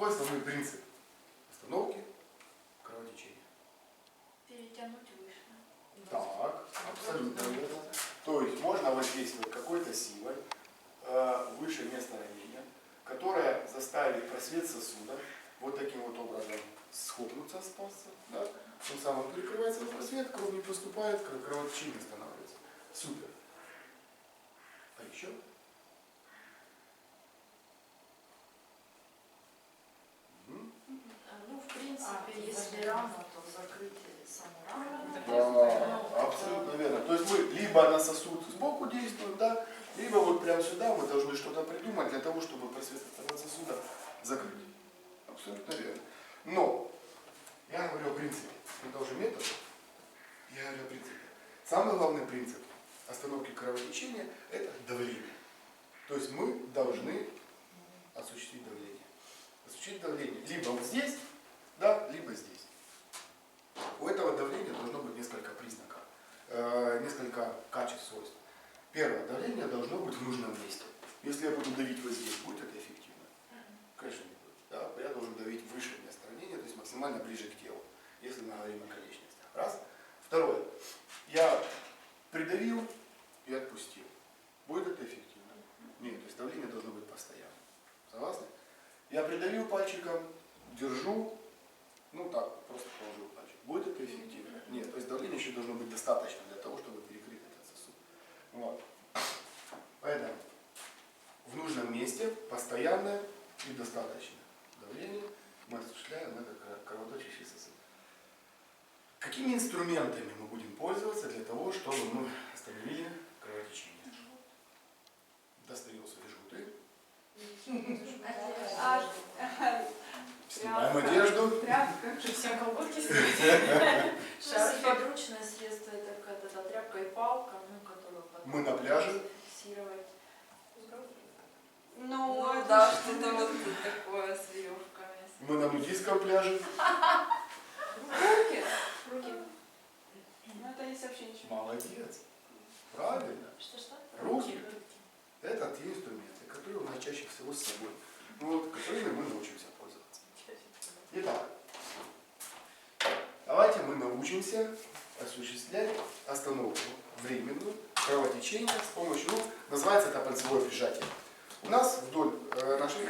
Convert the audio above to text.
Какой основной принцип остановки кровотечения? Перетянуть выше. Так, абсолютно верно. То есть можно воздействовать какой-то силой э, выше места ранения, которая заставит просвет сосуда вот таким вот образом схлопнуться, спасться, да? тем самым перекрывается просвет, кровь не поступает, кр- кровотечение останавливается. Супер. А еще? М? А, Ну, в принципе, А, если если рано, то закрыть саму рану. Да, абсолютно верно. То есть мы либо на сосуд сбоку действуем, да, либо вот прямо сюда мы должны что-то придумать для того, чтобы просвет этого сосуда закрыть. Абсолютно верно. Но я говорю о принципе. Это уже метод. Я говорю о принципе. Самый главный принцип остановки кровотечения – это давление. То есть мы должны осуществить давление. Осуществить давление либо вот здесь, да, либо здесь. У этого давления должно быть несколько признаков, э, несколько качеств, свойств. Первое, давление должно быть в нужном месте. Если я буду давить вот здесь, будет это эффективно? Конечно, не будет. Да? Я должен давить выше места ранения, то есть максимально ближе к телу, если мы говорим о конечностях. Раз. Второе, я придавил и отпустил. Будет это эффективно? Нет, то есть давление должно быть постоянно. Согласны? Я придавил пальчиком, держу, ну так, просто положил пальчик. Будет это эффективно? Нет, то есть давление еще должно быть достаточно для того, чтобы перекрыть этот сосуд. Вот. Поэтому в нужном месте постоянное и достаточное давление мы осуществляем этот кро- кровоточащий сосуд. Какими инструментами мы будем пользоваться для того, чтобы мы остановили кровотечение? Достаем свои жгуты, снимаем одежду, Тряпка. Всем колготки Шарфик. подручное средство, это какая-то тряпка и палка, ну, которую мы на пляже, фиксировать. Ну, Ну, это да, ж- что-то вот такое с веревками. Нудистском пляже. Руки. Руки. Ну, это не вообще ничего. Молодец. Правильно. Что-что? Руки – это те инструменты, которые у нас чаще всего с собой, ну вот, которыми мы научимся пользоваться. Итак, давайте мы научимся осуществлять остановку временную кровотечения с помощью, ну, называется это пальцевое прижатие. У нас вдоль э, нашей